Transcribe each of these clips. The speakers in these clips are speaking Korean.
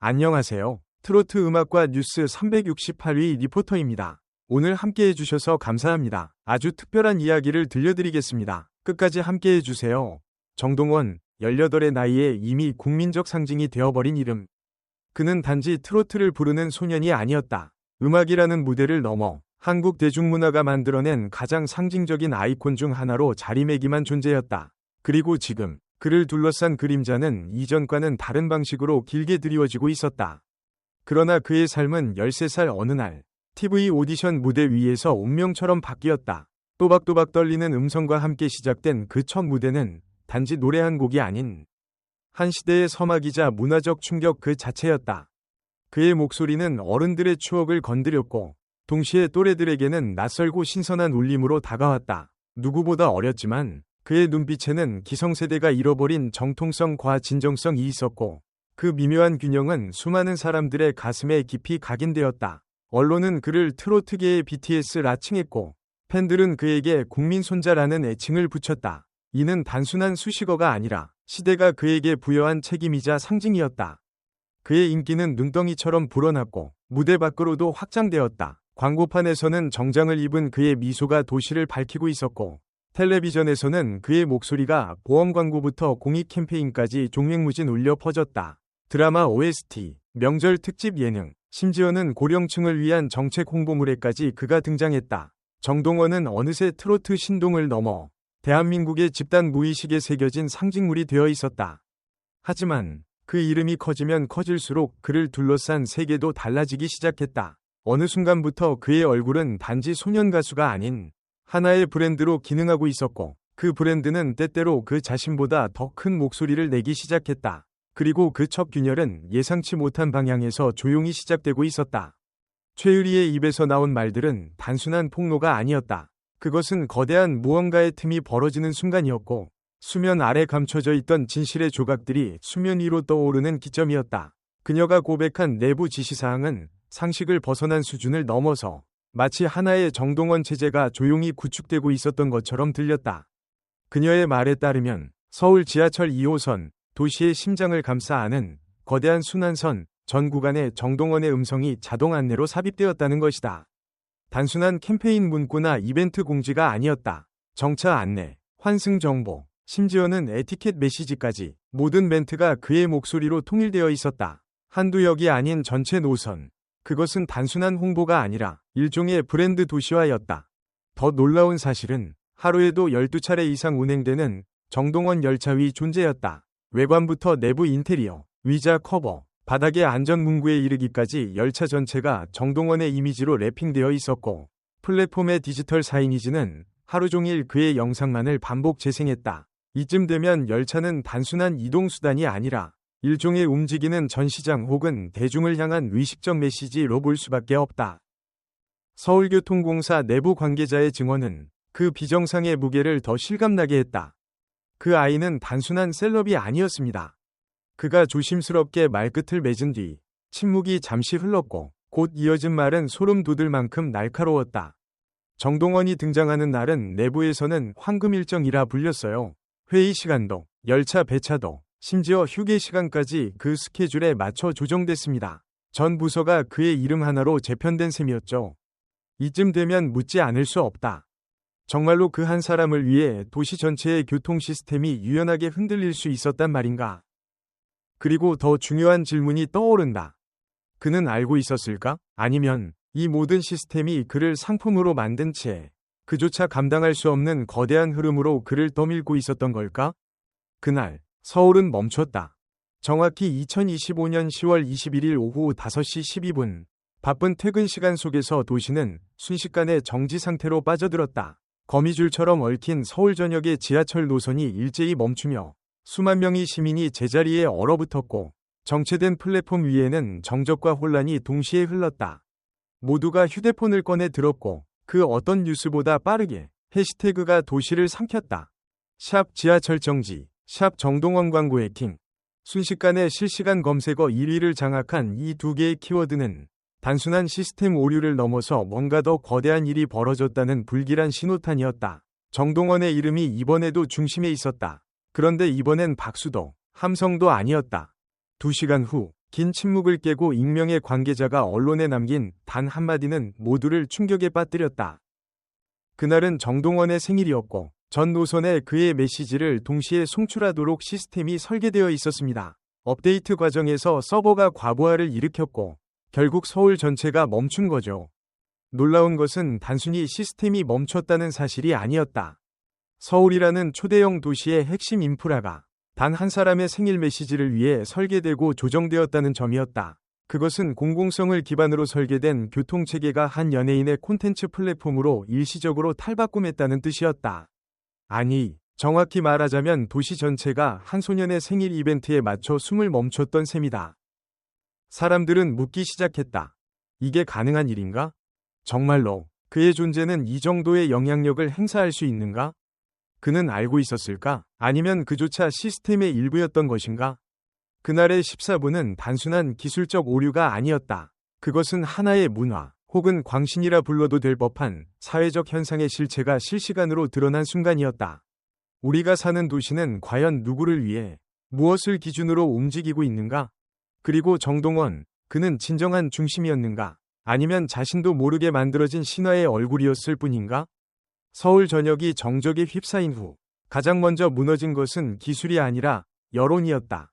안녕하세요. 트로트 음악과 뉴스 368위 리포터입니다. 오늘 함께 해 주셔서 감사합니다. 아주 특별한 이야기를 들려드리겠습니다. 끝까지 함께 해 주세요. 정동원, 18의 나이에 이미 국민적 상징이 되어버린 이름. 그는 단지 트로트를 부르는 소년이 아니었다. 음악이라는 무대를 넘어 한국 대중문화가 만들어낸 가장 상징적인 아이콘 중 하나로 자리매김한 존재였다. 그리고 지금 그를 둘러싼 그림자는 이전과는 다른 방식으로 길게 드리워지고 있었다. 그러나 그의 삶은 13살 어느 날 TV 오디션 무대 위에서 운명처럼 바뀌었다. 또박또박 떨리는 음성과 함께 시작된 그 첫 무대는 단지 노래 한 곡이 아닌 한 시대의 서막이자 문화적 충격 그 자체였다. 그의 목소리는 어른들의 추억을 건드렸고 동시에 또래들에게는 낯설고 신선한 울림으로 다가왔다. 누구보다 어렸지만 그의 눈빛에는 기성세대가 잃어버린 정통성과 진정성이 있었고 그 미묘한 균형은 수많은 사람들의 가슴에 깊이 각인되었다. 언론은 그를 트로트계의 BTS라 칭했고 팬들은 그에게 국민 손자라는 애칭을 붙였다. 이는 단순한 수식어가 아니라 시대가 그에게 부여한 책임이자 상징이었다. 그의 인기는 눈덩이처럼 불어났고 무대 밖으로도 확장되었다. 광고판에서는 정장을 입은 그의 미소가 도시를 밝히고 있었고 텔레비전에서는 그의 목소리가 보험 광고부터 공익 캠페인까지 종횡무진 울려 퍼졌다. 드라마 OST, 명절 특집 예능, 심지어는 고령층을 위한 정책 홍보물에까지 그가 등장했다. 정동원은 어느새 트로트 신동을 넘어 대한민국의 집단 무의식에 새겨진 상징물이 되어 있었다. 하지만 그 이름이 커지면 커질수록 그를 둘러싼 세계도 달라지기 시작했다. 어느 순간부터 그의 얼굴은 단지 소년 가수가 아닌 하나의 브랜드로 기능하고 있었고 그 브랜드는 때때로 그 자신보다 더 큰 목소리를 내기 시작했다. 그리고 그 첫 균열은 예상치 못한 방향에서 조용히 시작되고 있었다. 최유리의 입에서 나온 말들은 단순한 폭로가 아니었다. 그것은 거대한 무언가의 틈이 벌어지는 순간이었고 수면 아래 감춰져 있던 진실의 조각들이 수면 위로 떠오르는 기점이었다. 그녀가 고백한 내부 지시사항은 상식을 벗어난 수준을 넘어서 마치 하나의 정동원 체제가 조용히 구축되고 있었던 것처럼 들렸다. 그녀의 말에 따르면 서울 지하철 2호선 도시의 심장을 감싸 안은 거대한 순환선 전 구간에 정동원의 음성이 자동 안내로 삽입되었다는 것이다. 단순한 캠페인 문구나 이벤트 공지가 아니었다. 정차 안내, 환승 정보, 심지어는 에티켓 메시지까지 모든 멘트가 그의 목소리로 통일되어 있었다. 한두 역이 아닌 전체 노선, 그것은 단순한 홍보가 아니라 일종의 브랜드 도시화였다. 더 놀라운 사실은 하루에도 12차례 이상 운행되는 정동원 열차 위 존재였다. 외관부터 내부 인테리어, 위자 커버, 바닥의 안전 문구에 이르기까지 열차 전체가 정동원의 이미지로 랩핑되어 있었고 플랫폼의 디지털 사이니지는 하루 종일 그의 영상만을 반복 재생했다. 이쯤 되면 열차는 단순한 이동수단이 아니라 일종의 움직이는 전시장 혹은 대중을 향한 의식적 메시지로 볼 수밖에 없다. 서울교통공사 내부 관계자의 증언은 그 비정상의 무게를 더 실감나게 했다. 그 아이는 단순한 셀럽이 아니었습니다. 그가 조심스럽게 말끝을 맺은 뒤 침묵이 잠시 흘렀고 곧 이어진 말은 소름 돋을 만큼 날카로웠다. 정동원이 등장하는 날은 내부에서는 황금 일정이라 불렸어요. 회의 시간도, 열차 배차도, 심지어 휴게 시간까지 그 스케줄에 맞춰 조정됐습니다. 전 부서가 그의 이름 하나로 재편된 셈이었죠. 이쯤 되면 묻지 않을 수 없다. 정말로 그 한 사람을 위해 도시 전체의 교통 시스템이 유연하게 흔들릴 수 있었단 말인가? 그리고 더 중요한 질문이 떠오른다. 그는 알고 있었을까? 아니면 이 모든 시스템이 그를 상품으로 만든 채 그조차 감당할 수 없는 거대한 흐름으로 그를 떠밀고 있었던 걸까? 그날 서울은 멈췄다. 정확히 2025년 10월 21일 오후 5시 12분. 바쁜 퇴근 시간 속에서 도시는 순식간에 정지 상태로 빠져들었다. 거미줄처럼 얽힌 서울 전역의 지하철 노선이 일제히 멈추며 수만 명의 시민이 제자리에 얼어붙었고 정체된 플랫폼 위에는 정적과 혼란이 동시에 흘렀다. 모두가 휴대폰을 꺼내 들었고 그 어떤 뉴스보다 빠르게 해시태그가 도시를 삼켰다. 샵 지하철 정지, 샵 정동원 광고 해킹. 순식간에 실시간 검색어 1위를 장악한 이 두 개의 키워드는 단순한 시스템 오류를 넘어서 뭔가 더 거대한 일이 벌어졌다는 불길한 신호탄이었다. 정동원의 이름이 이번에도 중심에 있었다. 그런데 이번엔 박수도, 함성도 아니었다. 두 시간 후, 긴 침묵을 깨고 익명의 관계자가 언론에 남긴 단 한마디는 모두를 충격에 빠뜨렸다. 그날은 정동원의 생일이었고 전 노선에 그의 메시지를 동시에 송출하도록 시스템이 설계되어 있었습니다. 업데이트 과정에서 서버가 과부하를 일으켰고 결국 서울 전체가 멈춘 거죠. 놀라운 것은 단순히 시스템이 멈췄다는 사실이 아니었다. 서울이라는 초대형 도시의 핵심 인프라가 단 한 사람의 생일 메시지를 위해 설계되고 조정되었다는 점이었다. 그것은 공공성을 기반으로 설계된 교통체계가 한 연예인의 콘텐츠 플랫폼으로 일시적으로 탈바꿈했다는 뜻이었다. 아니, 정확히 말하자면 도시 전체가 한 소년의 생일 이벤트에 맞춰 숨을 멈췄던 셈이다. 사람들은 묻기 시작했다. 이게 가능한 일인가? 정말로 그의 존재는 이 정도의 영향력을 행사할 수 있는가? 그는 알고 있었을까? 아니면 그조차 시스템의 일부였던 것인가? 그날의 14부는 단순한 기술적 오류가 아니었다. 그것은 하나의 문화, 혹은 광신이라 불러도 될 법한 사회적 현상의 실체가 실시간으로 드러난 순간이었다. 우리가 사는 도시는 과연 누구를 위해 무엇을 기준으로 움직이고 있는가? 그리고 정동원, 그는 진정한 중심이었는가? 아니면 자신도 모르게 만들어진 신화의 얼굴이었을 뿐인가? 서울 전역이 정적에 휩싸인 후 가장 먼저 무너진 것은 기술이 아니라 여론이었다.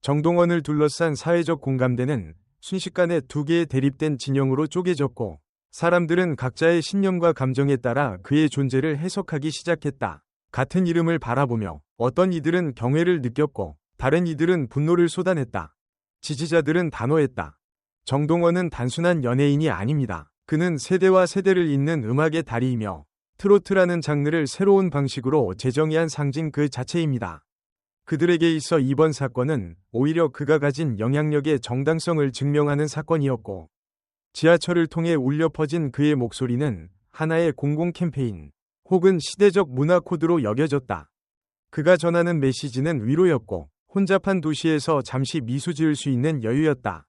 정동원을 둘러싼 사회적 공감대는 순식간에 두 개의 대립된 진영으로 쪼개졌고 사람들은 각자의 신념과 감정에 따라 그의 존재를 해석하기 시작했다. 같은 이름을 바라보며 어떤 이들은 경외를 느꼈고 다른 이들은 분노를 쏟아냈다. 지지자들은 단호했다. 정동원은 단순한 연예인이 아닙니다. 그는 세대와 세대를 잇는 음악의 다리이며 트로트라는 장르를 새로운 방식으로 재정의한 상징 그 자체입니다. 그들에게 있어 이번 사건은 오히려 그가 가진 영향력의 정당성을 증명하는 사건이었고 지하철을 통해 울려 퍼진 그의 목소리는 하나의 공공 캠페인 혹은 시대적 문화 코드로 여겨졌다. 그가 전하는 메시지는 위로였고 혼잡한 도시에서 잠시 미소 지을 수 있는 여유였다.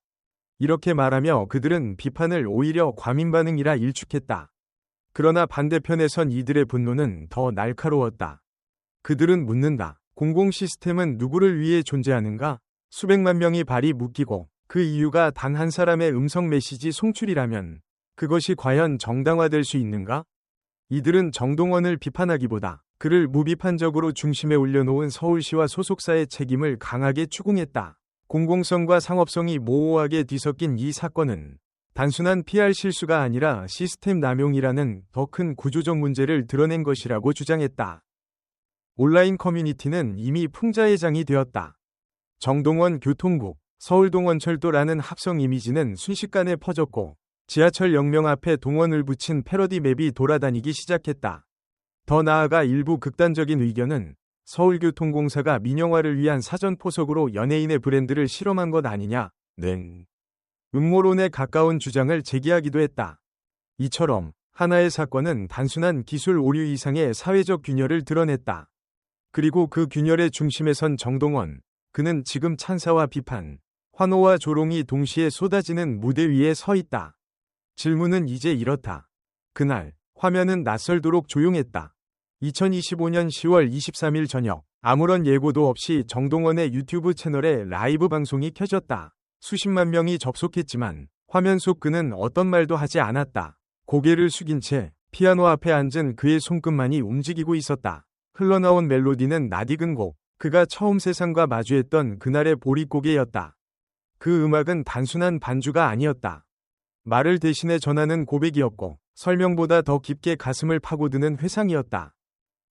이렇게 말하며 그들은 비판을 오히려 과민 반응이라 일축했다. 그러나 반대편에 선 이들의 분노는 더 날카로웠다. 그들은 묻는다. 공공 시스템은 누구를 위해 존재하는가? 수백만 명이 발이 묶이고 그 이유가 단 한 사람의 음성 메시지 송출이라면 그것이 과연 정당화될 수 있는가? 이들은 정동원을 비판하기보다 그를 무비판적으로 중심에 올려놓은 서울시와 소속사의 책임을 강하게 추궁했다. 공공성과 상업성이 모호하게 뒤섞인 이 사건은 단순한 PR 실수가 아니라 시스템 남용이라는 더 큰 구조적 문제를 드러낸 것이라고 주장했다. 온라인 커뮤니티는 이미 풍자회장이 되었다. 정동원 교통국, 서울동원철도라는 합성 이미지는 순식간에 퍼졌고 지하철 역명 앞에 동원을 붙인 패러디 맵이 돌아다니기 시작했다. 더 나아가 일부 극단적인 의견은 서울교통공사가 민영화를 위한 사전 포석으로 연예인의 브랜드를 실험한 것 아니냐, 는 음모론에 가까운 주장을 제기하기도 했다. 이처럼 하나의 사건은 단순한 기술 오류 이상의 사회적 균열을 드러냈다. 그리고 그 균열의 중심에 선 정동원. 그는 지금 찬사와 비판, 환호와 조롱이 동시에 쏟아지는 무대 위에 서 있다. 질문은 이제 이렇다. 그날, 화면은 낯설도록 조용했다. 2025년 10월 23일 저녁, 아무런 예고도 없이 정동원의 유튜브 채널에 라이브 방송이 켜졌다. 수십만 명이 접속했지만, 화면 속 그는 어떤 말도 하지 않았다. 고개를 숙인 채 피아노 앞에 앉은 그의 손끝만이 움직이고 있었다. 흘러나온 멜로디는 낯익은 곡, 그가 처음 세상과 마주했던 그날의 보릿고개였다. 그 음악은 단순한 반주가 아니었다. 말을 대신해 전하는 고백이었고, 설명보다 더 깊게 가슴을 파고드는 회상이었다.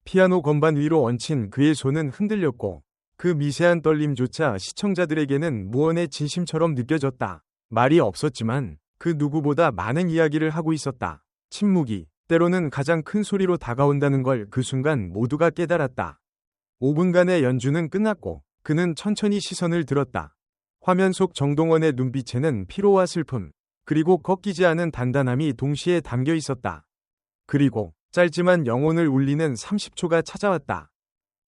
피아노 건반 위로 얹힌 그의 손은 흔들렸고, 그 미세한 떨림조차 시청자들에게는 무언의 진심처럼 느껴졌다. 말이 없었지만, 그 누구보다 많은 이야기를 하고 있었다. 침묵이, 때로는 가장 큰 소리로 다가온다는 걸 그 순간 모두가 깨달았다. 5분간의 연주는 끝났고 그는 천천히 시선을 들었다. 화면 속 정동원의 눈빛에는 피로와 슬픔, 그리고 꺾이지 않은 단단함이 동시에 담겨 있었다. 그리고 짧지만 영혼을 울리는 30초가 찾아왔다.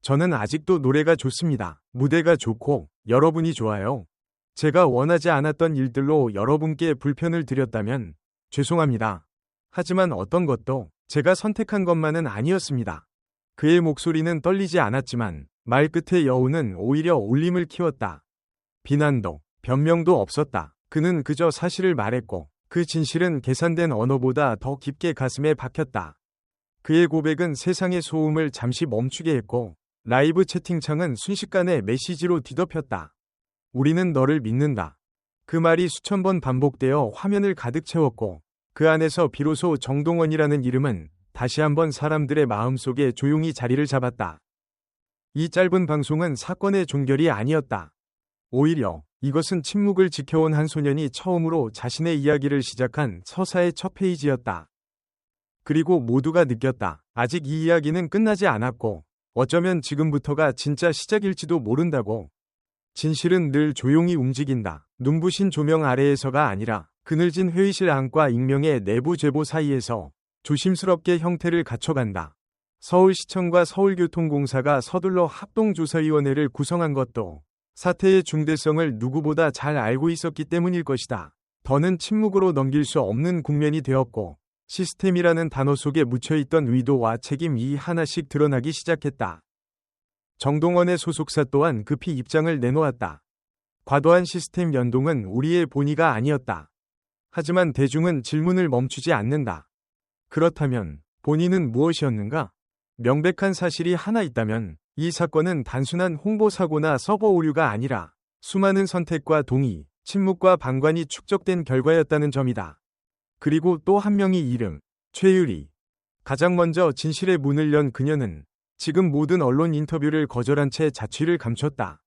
저는 아직도 노래가 좋습니다. 무대가 좋고 여러분이 좋아요. 제가 원하지 않았던 일들로 여러분께 불편을 드렸다면 죄송합니다. 하지만 어떤 것도 제가 선택한 것만은 아니었습니다. 그의 목소리는 떨리지 않았지만 말끝의 여우는 오히려 울림을 키웠다. 비난도 변명도 없었다. 그는 그저 사실을 말했고 그 진실은 계산된 언어보다 더 깊게 가슴에 박혔다. 그의 고백은 세상의 소음을 잠시 멈추게 했고 라이브 채팅창은 순식간에 메시지로 뒤덮였다. 우리는 너를 믿는다. 그 말이 수천 번 반복되어 화면을 가득 채웠고 그 안에서 비로소 정동원이라는 이름은 다시 한번 사람들의 마음속에 조용히 자리를 잡았다. 이 짧은 방송은 사건의 종결이 아니었다. 오히려 이것은 침묵을 지켜온 한 소년이 처음으로 자신의 이야기를 시작한 서사의 첫 페이지였다. 그리고 모두가 느꼈다. 아직 이 이야기는 끝나지 않았고 어쩌면 지금부터가 진짜 시작일지도 모른다고. 진실은 늘 조용히 움직인다. 눈부신 조명 아래에서가 아니라 그늘진 회의실 안과 익명의 내부 제보 사이에서 조심스럽게 형태를 갖춰간다. 서울시청과 서울교통공사가 서둘러 합동조사위원회를 구성한 것도 사태의 중대성을 누구보다 잘 알고 있었기 때문일 것이다. 더는 침묵으로 넘길 수 없는 국면이 되었고 시스템이라는 단어 속에 묻혀있던 의도와 책임 이 하나씩 드러나기 시작했다. 정동원의 소속사 또한 급히 입장을 내놓았다. 과도한 시스템 연동은 우리의 본의가 아니었다. 하지만 대중은 질문을 멈추지 않는다. 그렇다면 본인은 무엇이었는가? 명백한 사실이 하나 있다면 이 사건은 단순한 홍보사고나 서버 오류가 아니라 수많은 선택과 동의, 침묵과 방관이 축적된 결과였다는 점이다. 그리고 또 한 명의 이름, 최유리. 가장 먼저 진실의 문을 연 그녀는 지금 모든 언론 인터뷰를 거절한 채 자취를 감췄다.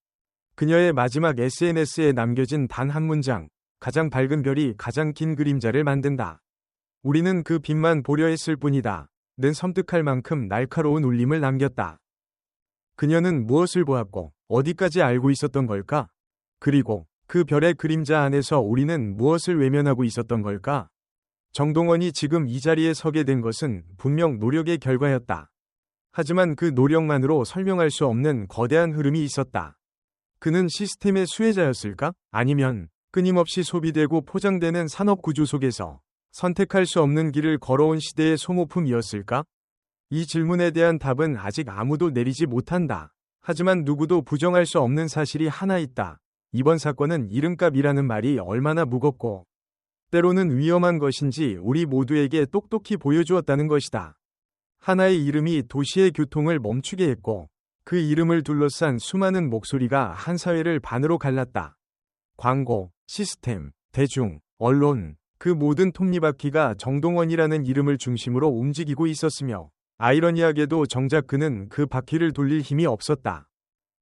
그녀의 마지막 SNS에 남겨진 단 한 문장, 가장 밝은 별이 가장 긴 그림자를 만든다. 우리는 그 빛만 보려 했을 뿐이다. 는 섬뜩할 만큼 날카로운 울림을 남겼다. 그녀는 무엇을 보았고 어디까지 알고 있었던 걸까? 그리고 그 별의 그림자 안에서 우리는 무엇을 외면하고 있었던 걸까? 정동원이 지금 이 자리에 서게 된 것은 분명 노력의 결과였다. 하지만 그 노력만으로 설명할 수 없는 거대한 흐름이 있었다. 그는 시스템의 수혜자였을까? 아니면 끊임없이 소비되고 포장되는 산업 구조 속에서 선택할 수 없는 길을 걸어온 시대의 소모품이었을까? 이 질문에 대한 답은 아직 아무도 내리지 못한다. 하지만 누구도 부정할 수 없는 사실이 하나 있다. 이번 사건은 이름값이라는 말이 얼마나 무겁고 때로는 위험한 것인지 우리 모두에게 똑똑히 보여주었다는 것이다. 하나의 이름이 도시의 교통을 멈추게 했고 그 이름을 둘러싼 수많은 목소리가 한 사회를 반으로 갈랐다. 광고, 시스템, 대중, 언론, 그 모든 톱니바퀴가 정동원이라는 이름을 중심으로 움직이고 있었으며 아이러니하게도 정작 그는 그 바퀴를 돌릴 힘이 없었다.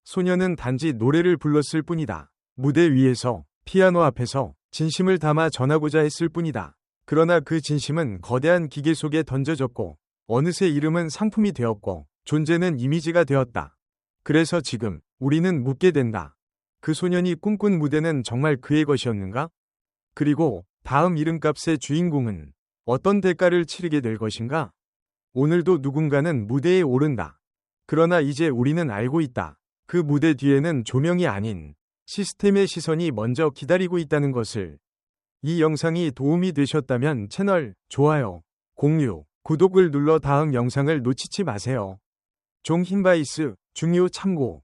소녀는 단지 노래를 불렀을 뿐이다. 무대 위에서 피아노 앞에서 진심을 담아 전하고자 했을 뿐이다. 그러나 그 진심은 거대한 기계 속에 던져졌고 어느새 이름은 상품이 되었고 존재는 이미지가 되었다. 그래서 지금 우리는 묻게 된다. 그 소년이 꿈꾼 무대는 정말 그의 것이었는가? 그리고 다음 이름값의 주인공은 어떤 대가를 치르게 될 것인가? 오늘도 누군가는 무대에 오른다. 그러나 이제 우리는 알고 있다. 그 무대 뒤에는 조명이 아닌 시스템의 시선이 먼저 기다리고 있다는 것을. 이 영상이 도움이 되셨다면 채널 좋아요, 공유, 구독을 눌러 다음 영상을 놓치지 마세요. 종 힌바이스 중요 참고